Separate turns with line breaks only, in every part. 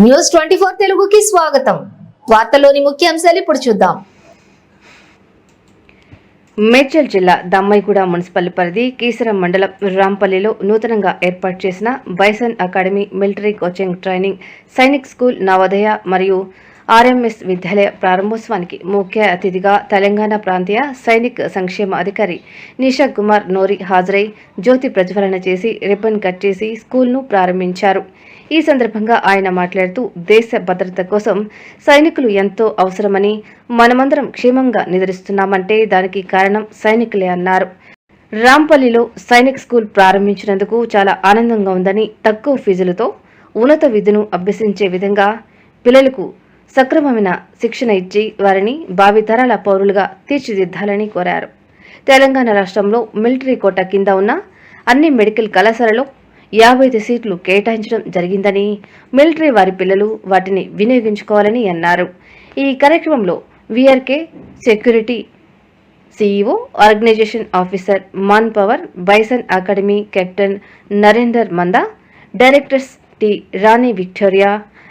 News twenty four తెలుగుకి స్వాగతం. వార్తల్లోని ముఖ్యాంశాలు ఇప్పుడు చూద్దాం.
మేడ్చల్ జిల్లా దమ్మైగూడ మున్సిపల్ పరిధి కీసరం మండలం రాంపల్లిలో నూతనంగా ఏర్పాటు చేసిన bison academy military coaching training Sainik school Navodaya మరియు ఆర్ఎంఎస్ విద్యాలయ ప్రారంభోత్సవానికి ముఖ్య అతిథిగా తెలంగాణ ప్రాంతీయ సైనిక్ సంక్షేమ అధికారి నిషా కుమార్ నోరి హాజరై జ్యోతి ప్రజ్వలన చేసి రిబ్బన్ కట్ చేసి స్కూల్ను ప్రారంభించారు. ఈ సందర్భంగా ఆయన మాట్లాడుతూ దేశ భద్రత కోసం సైనికులు ఎంతో అవసరమని మనమందరం క్షేమంగా నిద్రిస్తున్నామంటే దానికి కారణం సైనికులే అన్నారు. రాంపల్లిలో సైనిక్ స్కూల్ ప్రారంభించినందుకు చాలా ఆనందంగా ఉందని తక్కువ ఫీజులతో ఉన్నత విద్యను అభ్యసించే విధంగా పిల్లలకు సక్రమమైన శిక్షణ ఇచ్చి వారిని భావితరాల పౌరులుగా తీర్చిదిద్దాలని కోరారు. తెలంగాణ రాష్ట్రంలో మిలిటరీ కోట కింద ఉన్న అన్ని మెడికల్ కళాశాలలో యాభై ఐదు సీట్లు కేటాయించడం జరిగిందని మిలిటరీ వారి పిల్లలు వాటిని వినియోగించుకోవాలని అన్నారు. ఈ కార్యక్రమంలో VRK security CEO organization officer man power bison academy captain Narender Manda directors T Rani Victoria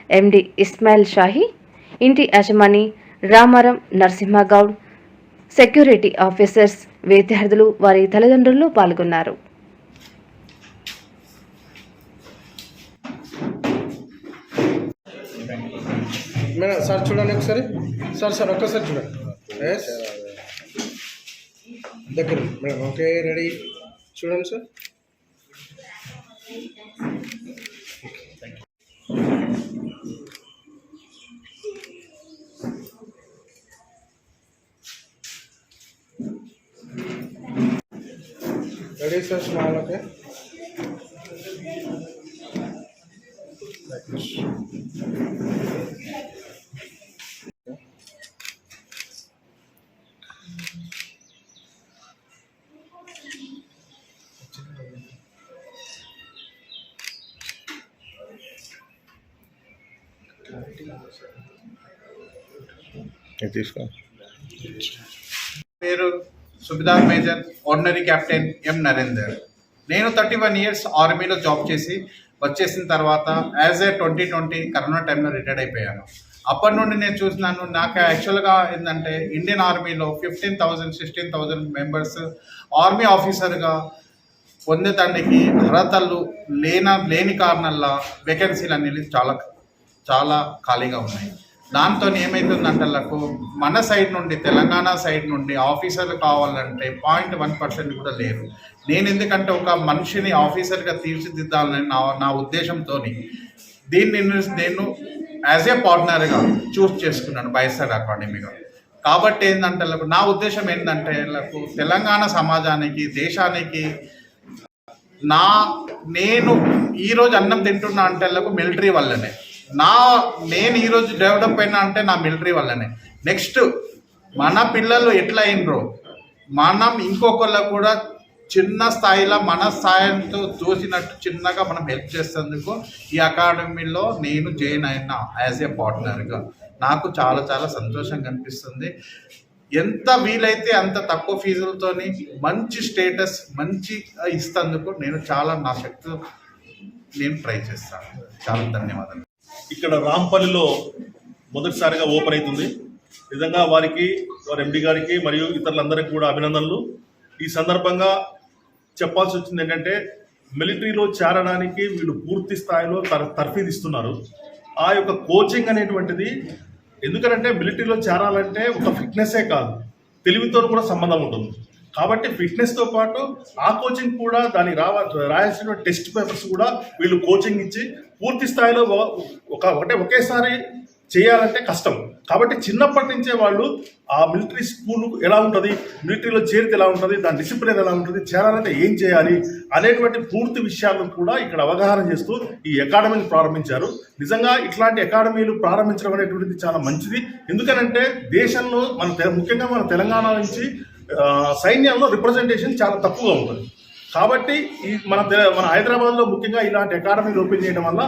MD Ismail Shahi ఇంటి యజమాని రామారం నరసింహగౌడ్ సెక్యూరిటీ ఆఫీసర్స్ విద్యార్థులు వారి తల్లిదండ్రులు పాల్గొన్నారు.
మేడం సార్ చూడండి ఒకసారి. సార్ సార్ ఒక్కసారి చూడండి. దగ్గర మేడం ఓకే రెడీ. చూడండి sir. Ready sir smile okay
తీసుకో
పేరు subedar major ordinary captain M Narender. నేను థర్టీ వన్ ఇయర్స్ ఆర్మీలో జాబ్ చేసి వచ్చేసిన తర్వాత as a twenty twenty corona టైంలో రిటైర్డ్ అయిపోయాను. అప్పటి నుండి నేను చూసినాను నాకు యాక్చువల్గా ఏంటంటే ఇండియన్ ఆర్మీలో fifteen thousand sixteen thousand members army ఆఫీసర్గా పొందేదానికి అర్హతలు లేన లేని కారణాల వేకెన్సీలు అనేవి చాలా చాలా ఖాళీగా ఉన్నాయి. దాంతో ఏమవుతుందంటే వాళ్ళకు మన సైడ్ నుండి తెలంగాణ సైడ్ నుండి ఆఫీసర్లు కావాలంటే పాయింట్ వన్ పర్సెంట్ కూడా లేరు. నేను ఎందుకంటే ఒక మనిషిని ఆఫీసర్గా తీర్చిదిద్దాలని నా నా ఉద్దేశంతో దీన్ని నేను- యాజ్ ఏ పార్ట్నర్గా చూస్ చేసుకున్నాను బైసర్ అకాడమీగా. కాబట్టి ఏంటంటే నా ఉద్దేశం ఏంటంటే తెలంగాణ సమాజానికి దేశానికి నా నేను ఈరోజు అన్నం తింటున్నా అంటే మిలిటరీ వల్లనే. నా నేను ఈరోజు డెవలప్ అయినా అంటే నా మిలిటరీ వల్లనే. నెక్స్ట్ మన పిల్లలు ఎట్లా అయినరో మనం ఇంకొకళ్ళకు కూడా చిన్న స్థాయిలో మన స్థాయితో చూసినట్టు చిన్నగా మనం హెల్ప్ చేసేందుకు ఈ అకాడమీలో నేను జాయిన్ అయినా యాజ్ ఏ పార్ట్నర్గా నాకు చాలా చాలా సంతోషంగా అనిపిస్తుంది. ఎంత వీలైతే అంత తక్కువ ఫీజులతోని మంచి స్టేటస్ మంచి ఇస్తందుకు నేను చాలా నా శక్తి నేను ట్రై చేస్తాను. చాలా ధన్యవాదాలు.
ఇక్కడ రాంపల్లిలో మొదటిసారిగా ఓపెన్ అవుతుంది. నిజంగా వారికి వారి ఎండి గారికి మరియు ఇతరులందరికీ కూడా అభినందనలు. ఈ సందర్భంగా చెప్పాల్సి వచ్చింది ఏంటంటే మిలిటరీలో చేరడానికి వీళ్ళు పూర్తి స్థాయిలో తర్ తర్ఫీదిస్తున్నారు ఆ యొక్క కోచింగ్ అనేటువంటిది ఎందుకంటే మిలిటరీలో చేరాలంటే ఒక ఫిట్నెస్సే కాదు. తెలివితో కూడా సంబంధం ఉంటుంది. కాబట్టి ఫిట్నెస్తో పాటు ఆ కోచింగ్ కూడా దానికి రావ రాయాల్సిన టెస్ట్ పేపర్స్ కూడా వీళ్ళు కోచింగ్ ఇచ్చి పూర్తి స్థాయిలో ఒక ఒకటే ఒకేసారి చేయాలంటే కష్టం. కాబట్టి చిన్నప్పటి నుంచే వాళ్ళు ఆ మిలిటరీ స్కూల్ ఎలా ఉంటుంది మిలిటరీలో చేరితే ఎలా ఉంటుంది దాని డిసిప్లిన్ ఎలా ఉంటుంది చేరాలంటే ఏం చేయాలి అనేటువంటి పూర్తి విషయాలను కూడా ఇక్కడ అవగాహన చేస్తూ ఈ అకాడమీని ప్రారంభించారు. నిజంగా ఇట్లాంటి అకాడమీలు ప్రారంభించడం అనేటువంటిది చాలా మంచిది. ఎందుకనంటే దేశంలో మన ముఖ్యంగా మన తెలంగాణ నుంచి సైన్యంలో రిప్రజెంటేషన్ చాలా తక్కువగా ఉంటుంది. కాబట్టి ఈ మన మన హైదరాబాద్లో ముఖ్యంగా ఇలాంటి అకాడమీలు ఓపెన్ చేయడం వల్ల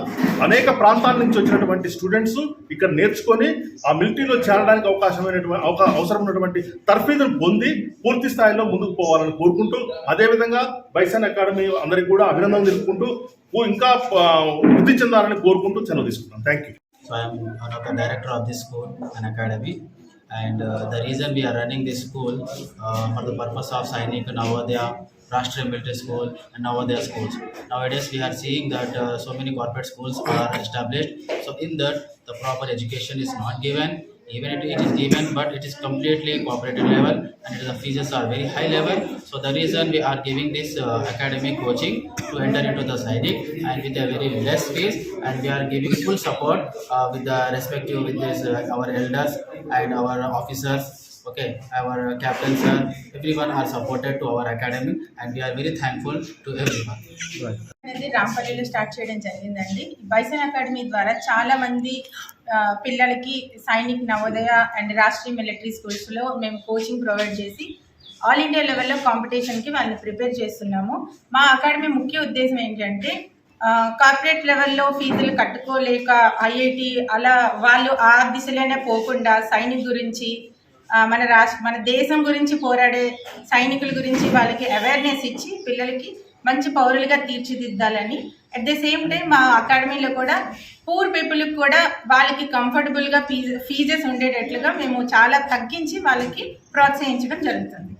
అనేక ప్రాంతాల నుంచి వచ్చినటువంటి స్టూడెంట్స్ ఇక్కడ నేర్చుకొని ఆ మిలిటరీలో చేరడానికి అవకాశమైనటువంటి అవకా అవసరం ఉన్నటువంటి తర్ఫీదును పొంది పూర్తి స్థాయిలో ముందుకు పోవాలని కోరుకుంటూ అదేవిధంగా బైసన్ అకాడమీ అందరికీ కూడా అభినందనలు తెలుపుకుంటూ ఇంకా వృద్ధి చెందాలని కోరుకుంటూ సెలవు తీసుకుంటాం thank you
So I am one of the director of this school and academy. And uh, the reason we are running this school uh, for the purpose of signing Navodaya, Rashtriya Military School and Navodaya schools. Nowadays we are seeing that uh, so many corporate schools are established. So in that the proper education is not given. Even if it is given, but it is completely cooperative level and the fees are very high level. So the reason we are giving this uh, academic coaching to enter into the Sainik and with a very less fees and we are giving full support uh, with the respective with this uh, our elders and our officers okay our captains sir everyone are supported to our academy and we are very thankful to everyone
అనేది రాంపల్లిలో start చేయడం జరిగిందండి. Bison academy ద్వారా చాలా మంది పిల్లలకి Sainik Navodaya and Rashtriya military స్కూల్స్లో మేము coaching provide చేసి ఆల్ ఇండియా లెవెల్లో కాంపిటీషన్కి వాళ్ళని ప్రిపేర్ చేస్తున్నాము. మా అకాడమీ ముఖ్య ఉద్దేశం ఏంటంటే కార్పొరేట్ లెవెల్లో ఫీజులు కట్టుకోలేక ఐఐటి అలా వాళ్ళు ఆ దిశలోనే పోకుండా సైనిక్ గురించి మన రాష్ట్ర మన దేశం గురించి పోరాడే సైనికుల గురించి వాళ్ళకి అవేర్నెస్ ఇచ్చి పిల్లలకి మంచి పౌరులుగా తీర్చిదిద్దాలని. అట్ ద సేమ్ టైం మా అకాడమీలో కూడా పూర్ పీపుల్కి కూడా వాళ్ళకి కంఫర్టబుల్గా ఫీజెస్ ఉండేటట్లుగా మేము చాలా తగ్గించి వాళ్ళకి ప్రోత్సహించడం జరుగుతుంది.